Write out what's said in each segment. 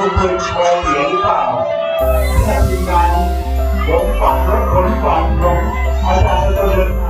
มือปืนโชว์เหรียญหรือเปล่าถ้าทีมงานขนฝันรถขนฝังของอาจารย์จะเดินทางมา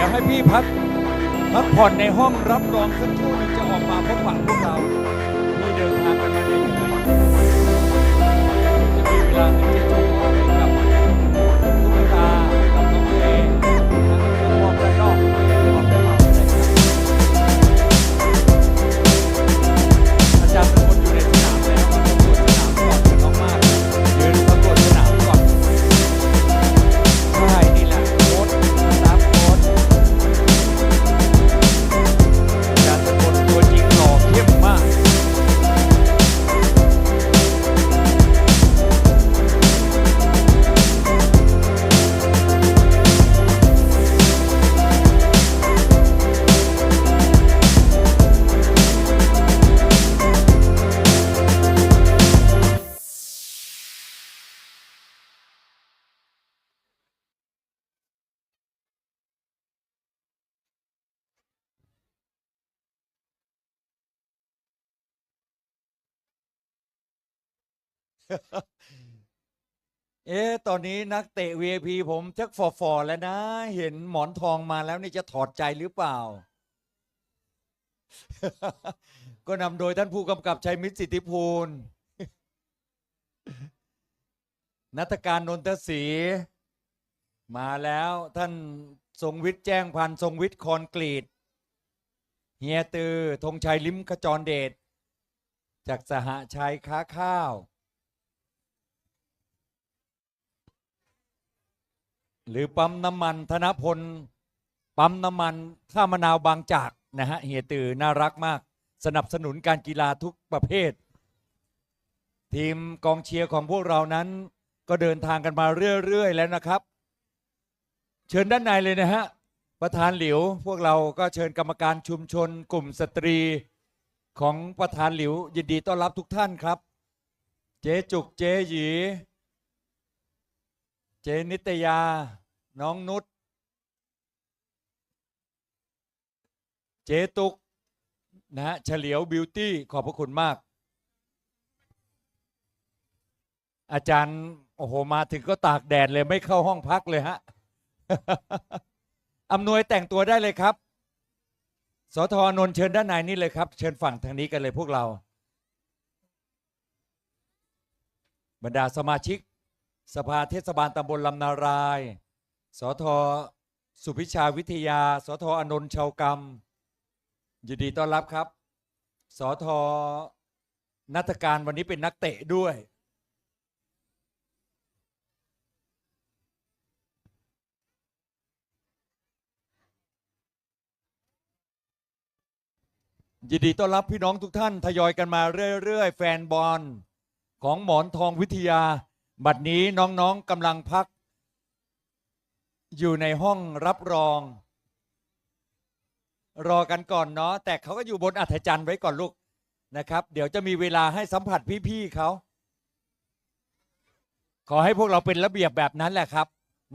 ดี๋ยวให้พี่พักพักผ่อนในห้องรับรองสักครู่หนึงจะออกมาพบปะพวกเราที่เดินทางกันมาเหนื่อยๆจะมีเวลาให้เจ๊จูมอบให้ เอ๊ะตอนนี้นักเตะ VIP ผมชักฟอๆแล้วนะ เห็นหมอนทองมาแล้วนี่จะถอดใจหรือเปล่า ก็นำโดยท่านผู้กำกับชัยมิตรสิทธิภูลนัตการนนทศรีมาแล้วท่านทรงวิทย์แจ้งพันทรงวิทย์คอนกรีตเฮียตือธงชัยลิ้มขจรเดชจากสหชัยค้าข้าว หรือปั๊มน้ำมันธนพล ปั๊มน้ำมันข้ามะนาวบางจากนะฮะเฮียตือน่ารักมาก สนับสนุนการกีฬาทุกประเภท ทีมกองเชียร์ของพวกเรานั้น ก็เดินทางกันมาเรื่อยๆแล้วนะครับ เชิญด้านในเลยนะฮะประธานหลิว พวกเราก็เชิญกรรมการชุมชน กลุ่มสตรีของประธานหลิว ยินดีต้อนรับทุกท่านครับ เจ๊จุกเจ๊หยี เจนิตยา น้องนุชเจตุกนะฮะเฉลียวบิวตี้ขอบพระคุณมาก อาจารย์ โอ้โห มาถึงก็ตากแดดเลยไม่เข้าห้องพักเลยฮะอำนวยแต่งตัวได้เลยครับสทนนท์เชิญด้านในนี่เลยครับ เชิญฝั่งทางนี้กันเลยพวกเรา บรรดาสมาชิก สภาเทศบาลตำบลลำนาราย สทสุพิชาวิทยา สทอนนท์ชาวกรรม ยินดีต้อนรับครับ สทนัฐการวันนี้เป็นนักเตะด้วย ยินดีต้อนรับพี่น้องทุกท่านทยอยกันมาเรื่อยๆ แฟนบอลของหมอนทองวิทยา บัดนี้น้องๆกำลังพัก อยู่ในห้องรับรอง รอกันก่อนเนาะแต่เขาก็อยู่บนอัธจันทร์ไว้ก่อนลูกนะครับ เดี๋ยวจะมีเวลาให้สัมผัสพี่ๆเขาขอให้พวกเราเป็นระเบียบแบบนั้นแหละครับ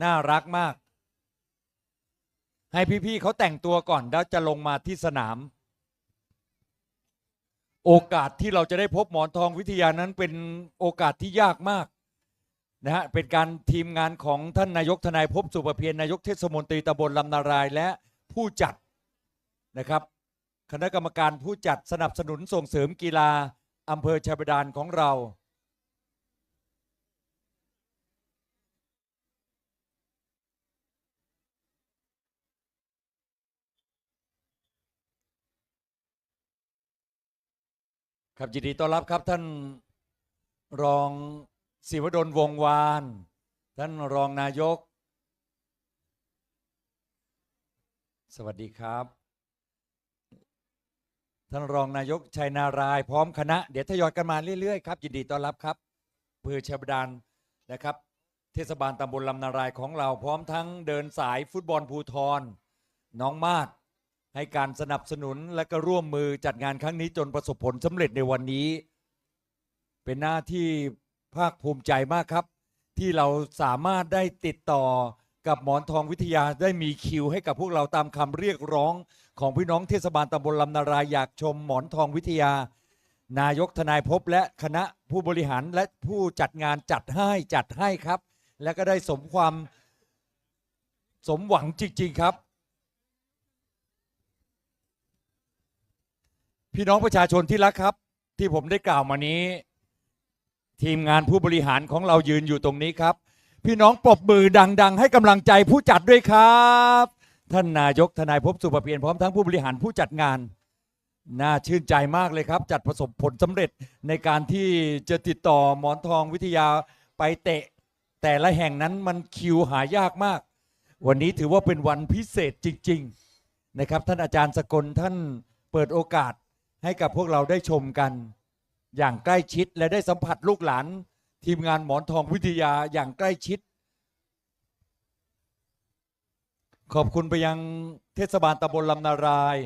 น่ารักมาก ให้พี่ๆเขาแต่งตัวก่อนแล้วจะลงมาที่สนาม โอกาสที่เราจะได้พบหมอนทองวิทยานั้นเป็นโอกาสที่ยากมาก นะฮะเป็นการทีมงานของท่านนายกทนายภพสุประเพียรนายกเทศมนตรีตำบลลำนารายและผู้จัดนะครับ คณะกรรมการผู้จัดสนับสนุนส่งเสริมกีฬาอำเภอชัยบาดาลของเรา ครับยินดีต้อนรับครับท่านรอง ศิวดลวงวาน ท่านรองนายก สวัสดีครับ ท่านรองนายกชัยนารายพร้อมคณะ เดี๋ยวทยอยกันมาเรื่อยๆครับยินดีต้อนรับครับอำเภอชบดาลนะครับ เทศบาลตำบลลำนารายของเราพร้อมทั้งเดินสายฟุตบอลภูทรน้องมาดให้การสนับสนุนและก็ร่วมมือจัดงานครั้งนี้จนประสบผลสำเร็จในวันนี้ เป็นหน้าที่ ภาคภูมิใจมากครับ ที่เราสามารถได้ติดต่อกับหมอนทองวิทยาได้มีคิวให้กับพวกเราตามคำเรียกร้องของพี่น้องเทศบาลตำบลลำนารายอยากชมหมอนทองวิทยา นายกทนายภพและคณะผู้บริหารและผู้จัดงานจัดให้จัดให้ครับ และก็ได้สมความสมหวังจริง ๆ ครับ พี่น้องประชาชนที่รักครับ ที่ผมได้กล่าวมานี้ ทีมงานผู้บริหารของเรายืนอยู่ตรงนี้ครับ พี่น้องปรบมือดัง ๆ ให้กำลังใจผู้จัดด้วยครับ ท่านนายกทนายภพสุภเพียรพร้อมทั้งผู้บริหารผู้จัดงาน น่าชื่นใจมากเลยครับ จัดประสบผลสำเร็จในการที่จะติดต่อหมอนทองวิทยาไปเตะ แต่ละแห่งนั้นมันคิวหายากมาก วันนี้ถือว่าเป็นวันพิเศษจริง ๆ นะครับ ท่านอาจารย์สกลท่านเปิดโอกาสให้กับพวกเราได้ชมกัน อย่างใกล้ชิดและได้สัมผัสลูกหลาน ทีมงานหมอนทองวิทยาอย่างใกล้ชิด ขอบคุณไปยังเทศบาลตำบลลำนาราย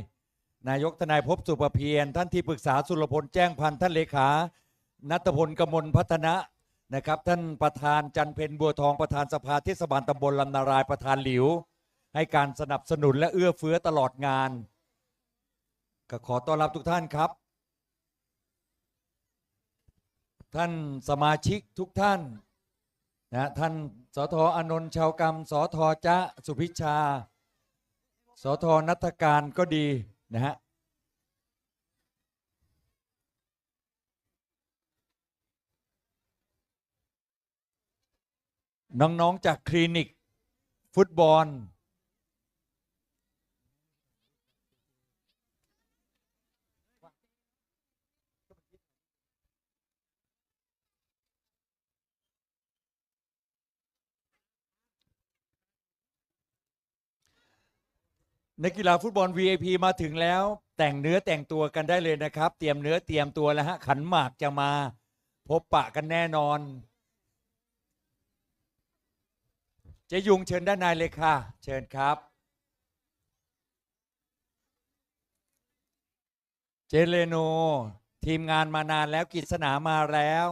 นายกทนายภพสุประเพียรท่านที่ปรึกษาสุรพลแจ้งพันธ์ท่านเลขา นัตพลกมลพัฒนะนะครับ ท่านประธานจันเพนบัวทองประธานสภาเทศบาลตำบลลำนารายประธานหลิว ให้การสนับสนุนและเอื้อเฟื้อตลอดงานก็ขอต้อนรับทุกท่านครับ ท่านสมาชิกทุกท่านนะท่านสทอานนท์ชาวกรรมสทจะสุพิชา สทนัทการก็ดีนะฮะน้อง ๆ จากคลินิก ฟุตบอล นักกีฬาฟุตบอล VIP มาถึงแล้ว แต่งเนื้อแต่งตัวกันได้เลยนะครับ เตรียมเนื้อเตรียมตัวแล้วฮะขันหมากจะมา พบปะกันแน่นอนเจยุงเชิญด้านในเลยค่ะ เชิญครับเจเลโน ทีมงานมานานแล้วกิจสนามาแล้ว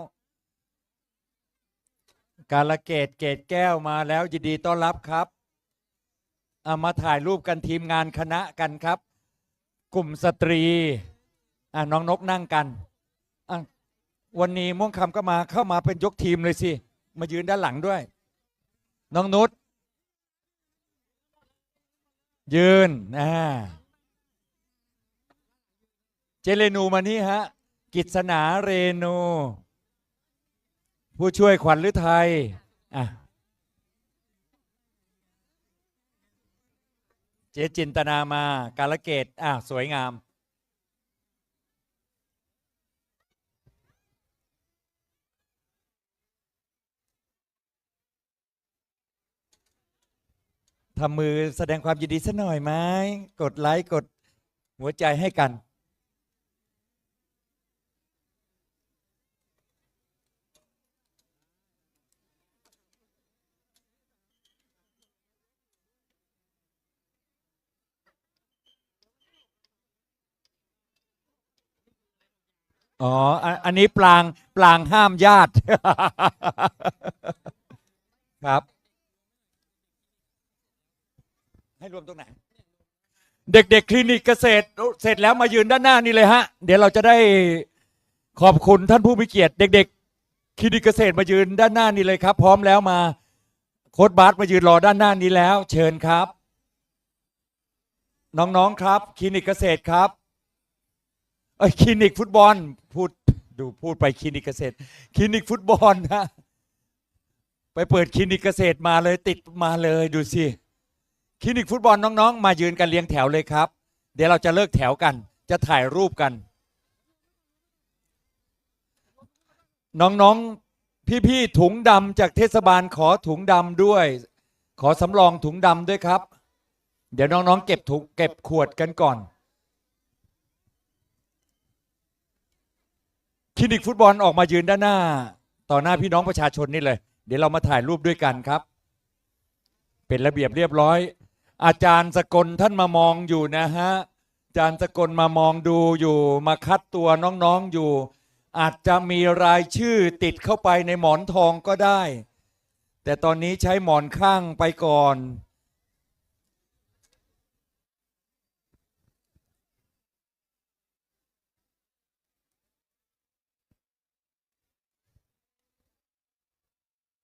การละเกตเกตแก้วมาแล้วยินดีต้อนรับครับ เอามาถ่ายรูปกันทีมงานคณะกันครับ กลุ่มสตรีอะน้องนกนั่งกันอะวันนี้ม่วงคำก็มาเข้ามาเป็นยกทีมเลยสิ มายืนด้านหลังด้วย น้องนุชยืนนะเจเรนูมานี่ฮะ กิษณาเรนู ผู้ช่วยขวัญฤทัยอะ เจจินตนามา การละเกตอะสวยงาม ทำมือแสดงความยินดีสักหน่อยไหม กดไลค์ กดหัวใจให้กัน อ๋อ อันนนี้ปลางปลางห้ามญาติ ครับ ให้รวมตรงไหน เด็กๆ คลินิกเกษตร เสร็จแล้วมายืนด้านหน้านี่เลยฮะ เดี๋ยวเราจะได้ขอบคุณท่านผู้มีเกียรติ เด็ก ๆ คลินิกเกษตรมายืนด้านหน้านี่เลยครับ พร้อมแล้วมา โค้ดบาสมายืนรอด้านหน้านี้แล้ว เชิญครับ น้องๆครับ คลินิกเกษตรครับ เอ้ยคลินิกฟุตบอลพูดดูพูดไปคลินิกเกษตรคลินิกฟุตบอลนะไปเปิดคลินิกเกษตรมาเลยติดมาเลยดูสิคลินิกฟุตบอลน้องๆ มายืนกันเรียงแถวเลยครับ เดี๋ยวเราจะเลิกแถวกัน จะถ่ายรูปกัน น้องๆพี่ๆถุงดำจากเทศบาลขอถุงดำด้วย ขอสำรองถุงดำด้วยครับ เดี๋ยวน้องๆเก็บถุงเก็บขวดกันก่อน คลินิกฟุตบอลออกมายืนด้านหน้า ต่อหน้าพี่น้องประชาชนนี่เลย เดี๋ยวเรามาถ่ายรูปด้วยกันครับ เป็นระเบียบเรียบร้อย อาจารย์สกลท่านมามองอยู่นะฮะอาจารย์สกลมามองดูอยู่มาคัดตัวน้องๆอยู่ อาจจะมีรายชื่อติดเข้าไปในหมอนทองก็ได้ แต่ตอนนี้ใช้หมอนข้างไปก่อน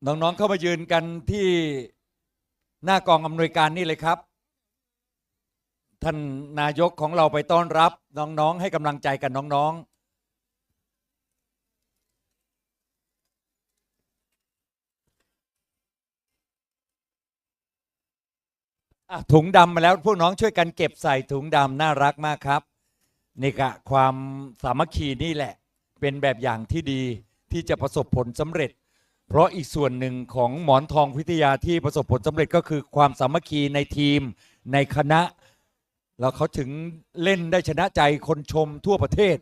น้องๆเข้ามายืนกันที่หน้ากองอำนวยการนี่เลยครับ ท่านนายกของเราไปต้อนรับ น้องๆให้กำลังใจกันน้องๆถุงดำมาแล้วพวกน้องช่วยกันเก็บใส่ถุงดำน่ารักมากครับ นี่กะความสามัคคีนี่แหละ เป็นแบบอย่างที่ดีที่จะประสบผลสำเร็จ เพราะอีกส่วนหนึ่งของหมอนทองวิทยาที่ประสบผลสำเร็จก็คือความสามัคคีในทีมในคณะ แล้วเขาถึงเล่นได้ชนะใจคนชมทั่วประเทศ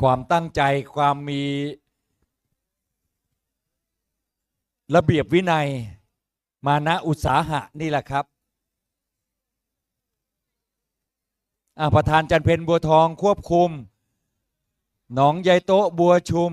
ความตั้งใจความมีระเบียบวินัย มานะอุตสาหะนี่แหละครับอะประธานจันเพนบัวทองควบคุม หนองยายโต๊ะบัวชุม